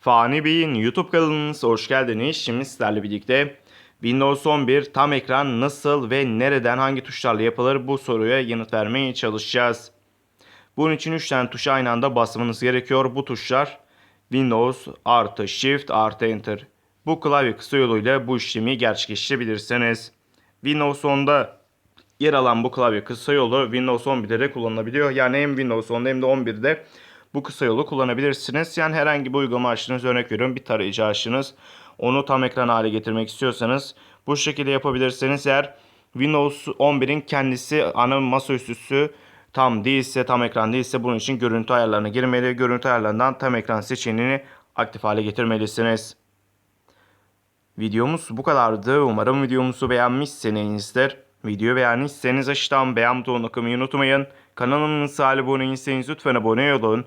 Fani Bey'in YouTube kanalınıza hoş geldiniz. Şimdi sizlerle birlikte Windows 11 tam ekran nasıl ve nereden hangi tuşlarla yapılır bu soruya yanıt vermeye çalışacağız. Bunun için 3 tane tuşa aynı anda basmanız gerekiyor. Bu tuşlar Windows artı Shift artı Enter. Bu klavye kısa yoluyla bu işlemi gerçekleştirebilirsiniz. Windows 10'da yer alan bu klavye kısa yolu Windows 11'de de kullanılabiliyor. Yani hem Windows 10'da hem de 11'de bu kısa yolu kullanabilirsiniz. Yani herhangi bir uygulama açtığınız örnek veriyorum bir tarayıcı açtınız. Onu tam ekran hale getirmek istiyorsanız bu şekilde yapabilirsiniz. Eğer Windows 11'in kendisi ana masaüstüsü tam değilse tam ekran değilse bunun için görüntü ayarlarına girmeli. Görüntü ayarlarından tam ekran seçeneğini aktif hale getirmelisiniz. Videomuz bu kadardı. Umarım videomuzu beğenmişsinizdir. Video beğendiyseniz aşağıdan beğen butonuna tıklamayı unutmayın. Kanalımıza abone değilseniz lütfen abone olun.